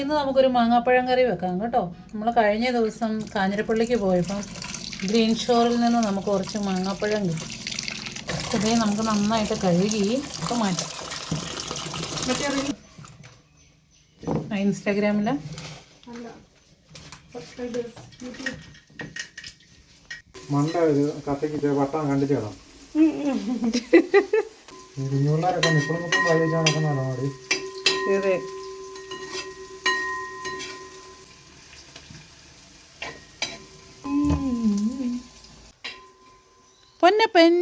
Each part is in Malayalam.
ഇന്ന് നമുക്കൊരു മാങ്ങാപ്പഴം കറി വെക്കാം കേട്ടോ. നമ്മൾ കഴിഞ്ഞ ദിവസം കാഞ്ഞിരപ്പള്ളിക്ക് പോയപ്പം ഗ്രീൻ ഷോറിൽ നിന്ന് നമുക്ക് കുറച്ച് മാങ്ങാപ്പഴം കിട്ടും. ഇതേ നമുക്ക് നന്നായിട്ട് കഴുകി ഒക്കെ മാറ്റാം. ഇൻസ്റ്റാഗ്രാമിൽ. മണ്ട ഒരു കത്തിക്ക് വട്ടം കണ്ടിട്ട് വേണം നിപ്പിളും നിപ്പിളും മതി അതെ. പൊന്നപ്പൻ.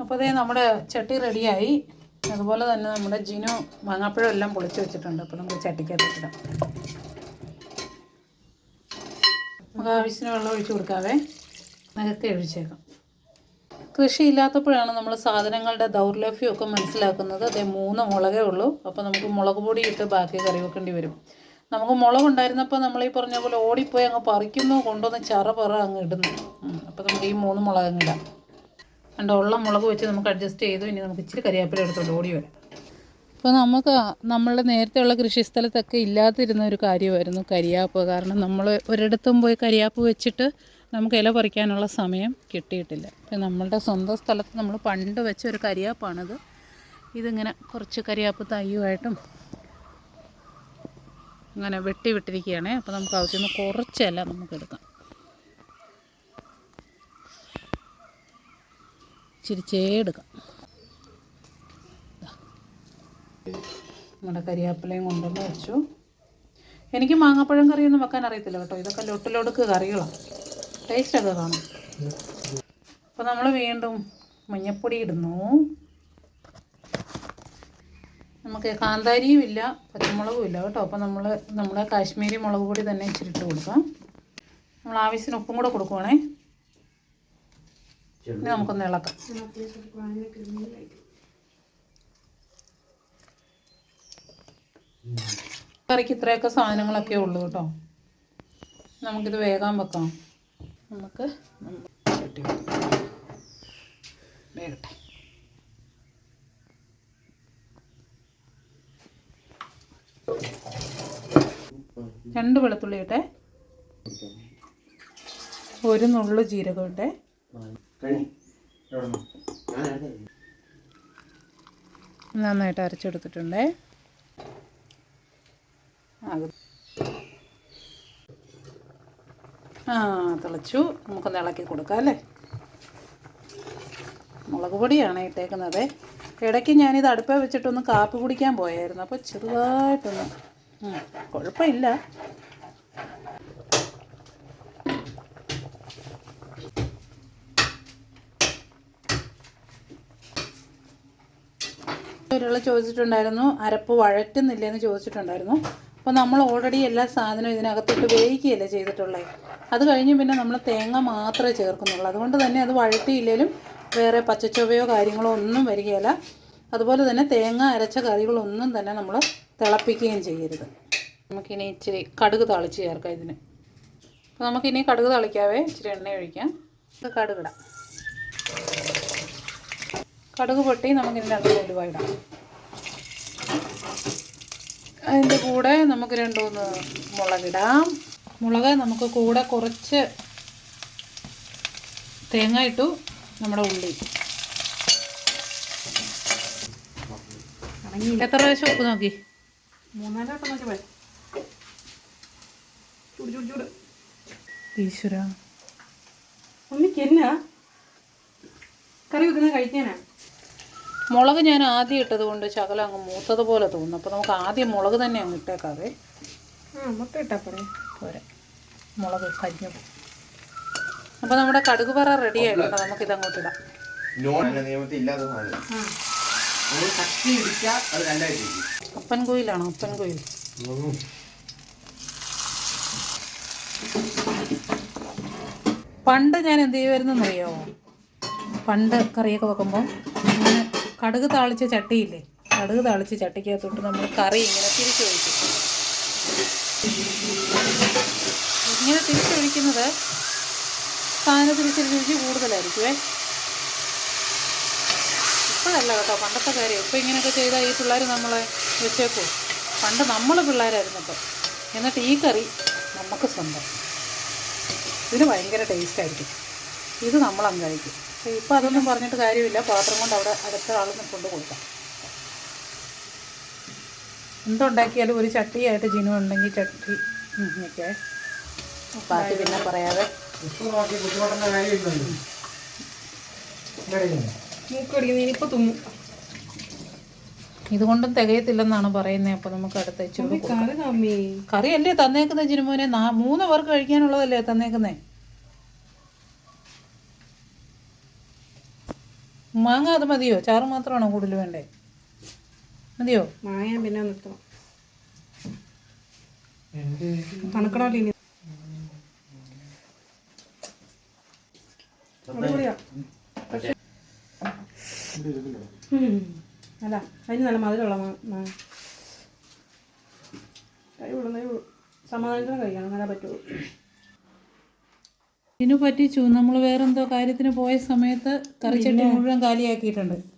അപ്പോൾ അതേ നമ്മുടെ ചട്ടി റെഡിയായി. അതുപോലെ തന്നെ നമ്മുടെ ജിനു മാങ്ങാപ്പഴം എല്ലാം പൊളിച്ച് വെച്ചിട്ടുണ്ട്. അപ്പോൾ നമുക്ക് ചട്ടിക്കകത്ത് ഇടാം. നമുക്ക് ആവശ്യത്തിന് വെള്ളം ഒഴിച്ചു കൊടുക്കാവേ. നികത്തി ഒഴിച്ചേക്കാം കൃഷി ഇല്ലാത്തപ്പോഴാണ് നമ്മൾ സാധനങ്ങളുടെ ദൗർലഭ്യമൊക്കെ മനസ്സിലാക്കുന്നത്. അതേ മൂന്ന് മുളകേ ഉള്ളൂ. അപ്പോൾ നമുക്ക് മുളക് പൊടി ഇട്ട് ബാക്കി കറി വെക്കേണ്ടി വരും. നമുക്ക് മുളക് ഉണ്ടായിരുന്നപ്പോൾ നമ്മൾ ഈ പറഞ്ഞ പോലെ ഓടിപ്പോയി അങ്ങ് പറിക്കുന്നു കൊണ്ടുവന്ന് ചറ പറ അങ്ങ് ഇടുന്നു. അപ്പോൾ നമുക്ക് ഈ മൂന്ന് മുളക് അങ്ങ് ഇടാം. കണ്ടോ ഉള്ള മുളക് വെച്ച് നമുക്ക് അഡ്ജസ്റ്റ് ചെയ്തു ഇനി നമുക്ക് ഇച്ചിരി കരിയാപ്പില എടുത്തോണ്ട് ഓടി വരാം. അപ്പോൾ നമുക്ക് നമ്മളുടെ നേരത്തെ ഉള്ള കൃഷിസ്ഥലത്തൊക്കെ ഇല്ലാതിരുന്ന ഒരു കാര്യമായിരുന്നു കരിയാപ്പ്. കാരണം നമ്മൾ ഒരിടത്തും പോയി കരിയാപ്പ് വെച്ചിട്ട് നമുക്ക് ഇല പറിക്കാനുള്ള സമയം കിട്ടിയിട്ടില്ല. ഇപ്പം നമ്മളുടെ സ്വന്തം സ്ഥലത്ത് നമ്മൾ പണ്ട് വെച്ച ഒരു കരിയാപ്പാണിത്. ഇതിങ്ങനെ കുറച്ച് കരിയാപ്പ് തയ്യുമായിട്ടും അങ്ങനെ വെട്ടി വിട്ടിരിക്കുകയാണേ. അപ്പോൾ നമുക്ക് അതിൽ കുറച്ചല്ല നമുക്ക് എടുക്കാം. ചിരിച്ചേ എടുക്കാം നമ്മുടെ കരിയാപ്പിലയും കൊണ്ടുവന്ന് വെച്ചു. എനിക്ക് മാങ്ങാപ്പഴം കറിയൊന്നും വെക്കാൻ അറിയത്തില്ല കേട്ടോ. ഇതൊക്കെ ലൊട്ടിലൊടുക്ക് കറികളാണ് ടേസ്റ്റൊക്കെ കാണും. അപ്പോൾ നമ്മൾ വീണ്ടും മഞ്ഞപ്പൊടി ഇടുന്നു. നമുക്ക് കാന്താരിയും ഇല്ല പച്ചമുളകും ഇല്ല കേട്ടോ. അപ്പോൾ നമ്മൾ നമ്മുടെ കാശ്മീരി മുളക് പൊടി തന്നെ ഇച്ചിരി ഇട്ട് കൊടുക്കാം. നമ്മൾ ആവശ്യത്തിന് ഉപ്പും കൂടെ കൊടുക്കുവാണേ. ഇനി നമുക്കൊന്ന് ഇളക്കാം. കറിക്ക് ഇത്രയൊക്കെ സാധനങ്ങളൊക്കെ ഉള്ളൂ കേട്ടോ. നമുക്കിത് വേഗം വെക്കാം. നമുക്ക് ചട്ടി രണ്ട് വെളുത്തുള്ളി ഇട്ടെ. ഒരു നുള്ളു ജീരകം ഇട്ടെ. നന്നായിട്ട് അരച്ചെടുത്തിട്ടുണ്ടേ. ആ തിളച്ചു. നമുക്കൊന്ന് ഇളക്കി കൊടുക്കാം അല്ലേ? മുളക് പൊടിയാണ് ഇട്ടേക്കുന്നത്. ഇടയ്ക്ക് ഞാനിത് അടുപ്പ വെച്ചിട്ടൊന്ന് കാപ്പി കുടിക്കാൻ പോയായിരുന്നു. അപ്പോൾ ചെറുതായിട്ടൊന്ന് കുഴപ്പമില്ല. ഒരാൾ ചോദിച്ചിട്ടുണ്ടായിരുന്നു അരപ്പ് വഴറ്റുന്നില്ല എന്ന് ചോദിച്ചിട്ടുണ്ടായിരുന്നു. അപ്പോൾ നമ്മൾ ഓൾറെഡി എല്ലാ സാധനവും ഇതിനകത്തോട്ട് വേവിക്കുകയല്ലേ ചെയ്തിട്ടുള്ളത് അത് കഴിഞ്ഞ് പിന്നെ നമ്മൾ തേങ്ങ മാത്രമേ ചേർക്കുന്നുള്ളൂ. അതുകൊണ്ട് തന്നെ അത് വഴറ്റിയില്ലെങ്കിലും വേറെ പച്ചച്ചൊവയോ കാര്യങ്ങളോ ഒന്നും വരികയില്ല. അതുപോലെ തന്നെ തേങ്ങ അരച്ച കറികളൊന്നും തന്നെ നമ്മൾ തിളപ്പിക്കുകയും ചെയ്യരുത്. നമുക്കിനി ഇച്ചിരി കടുക് തളിച്ച് ചേർക്കാം ഇതിന്. അപ്പോൾ നമുക്കിനി കടുക് തളിക്കാവേ ഇച്ചിരി എണ്ണ ഒഴിക്കാം. കടുകിടാം. കടുക് പൊട്ടി നമുക്കിതിന്റെ അത് ഇടാം അതിന്റെ കൂടെ നമുക്ക് രണ്ട് മൂന്ന് മുളകിടാം. മുളക് നമുക്ക് കൂടെ കുറച്ച് തേങ്ങ ഇട്ടു നമ്മുടെ ഉള്ളി. എത്ര പ്രാവശ്യം ഉപ്പ് നോക്കി? മൂന്നാലാട്ടം നോക്കി പോയി ചൂട് ചൂട് ചൂട്. ഈശ്വര. ഒന്നിക്ക് എന്നാ? കറി വെക്കുന്നത് കഴിക്കാനാ? മുളക് ഞാൻ ആദ്യം ഇട്ടത് കൊണ്ട് ശകലം അങ്ങ് മൂത്തത് പോലെ തോന്നുന്നു. അപ്പോൾ നമുക്ക് ആദ്യം മുളക് തന്നെ അങ്ങ് ഇട്ടേക്കാതെ ആ പോരെ. പോരെ. മുളക് കരിഞ്ഞു അപ്പൊ അപ്പോൾ നമ്മുടെ കടുക് പറ റെഡി ആയിട്ടുണ്ട് നമുക്കിത് അങ്ങോട്ട് ഇടാം. നിയമത്തിൽ നമ്മൾ കത്തി ഇടിച്ചാൽ അത് രണ്ടായിട്ടിരിക്കും അപ്പൻ കോയിലാണോ? അപ്പൻ കോയിൽ പണ്ട് ഞാൻ എന്ത് ചെയ്യുമായിരുന്നു അറിയാമോ പണ്ട് കറിയൊക്കെ വെക്കുമ്പോൾ ഇങ്ങനെ കടുക് താളിച്ച ചട്ടിയില്ലേ? കടുക് താളിച്ച ചട്ടിക്കകത്തോട്ട് നമ്മൾ കറി ഇങ്ങനെ തിരിച്ചൊഴിക്കും. ഇങ്ങനെ തിരിച്ചൊഴിക്കുന്നത് സാധനത്തിന് ഇച്ചിരി രുചി കൂടുതലായിരിക്കുമേ ഇപ്പോഴല്ല കേട്ടോ പണ്ടത്തെ കാര്യം. ഇപ്പോൾ ഇങ്ങനെയൊക്കെ ചെയ്താൽ ഈ പിള്ളേർ നമ്മളെ വെച്ചേക്കോ. പണ്ട് നമ്മൾ പിള്ളേരായിരുന്നപ്പോൾ എന്നിട്ട് ഈ കറി നമുക്ക് സ്വന്തം. ഇതിന് ഭയങ്കര ടേസ്റ്റായിരിക്കും ഇത് നമ്മളങ്ങ് കഴിക്കും. പക്ഷേ ഇപ്പം അതൊന്നും പറഞ്ഞിട്ട് കാര്യമില്ല. പാത്രം കൊണ്ട് അവിടെ അടുത്ത ആളിന് കൊണ്ട് കൊടുക്കാം. എന്തുണ്ടാക്കിയാലും ഒരു ചട്ടിയായിട്ട് ജിനു ഉണ്ടെങ്കിൽ ചട്ടി ഒക്കെ ബാക്കി പിന്നെ പറയാതെ. ബുദ്ധിമുട്ടുന്ന കാര്യമില്ലല്ലോ. ഇതറിയുന്നു. മൂക്ക് കടിക്കുന്ന ഇനിയിപ്പോ തുമ്മും. ഇതുകൊണ്ടും തികയത്തില്ലെന്നാണ് പറയുന്നത് അപ്പോൾ നമുക്ക് അടുത്ത ഇച്ചിരി കറി അല്ലേ തന്നേക്കുന്നത് തന്നേക്കുന്ന ജിനുമോനെ? മൂന്ന് പേർക്ക് കഴിക്കാനുള്ളതല്ലേ തന്നേക്കുന്നേ? മാങ്ങ അത് മതിയോ? ചാറ് മാത്രമാണോ കൂടുതൽ വേണ്ടേ? മതിയോ? മാങ്ങ പിന്നെ നിർത്തണം. തണുക്കണമല്ലോ ഇനി അടിപൊളിയാ ഇത് ഇതിലോ? ഉം. അല്ല അതിന് നല്ല മധുരമുള്ള മാ- മാ കഴിവുള്ളൂ കഴിവുള്ളൂ സമാധാനത്തിന് കഴിക്കണം അങ്ങനെ പറ്റുള്ളൂ. ഇതിനു പറ്റിച്ചു നമ്മൾ വേറെന്തോ കാര്യത്തിന് പോയ സമയത്ത് കറിച്ചട്ടി മുഴുവൻ കാലിയാക്കിയിട്ടുണ്ട്.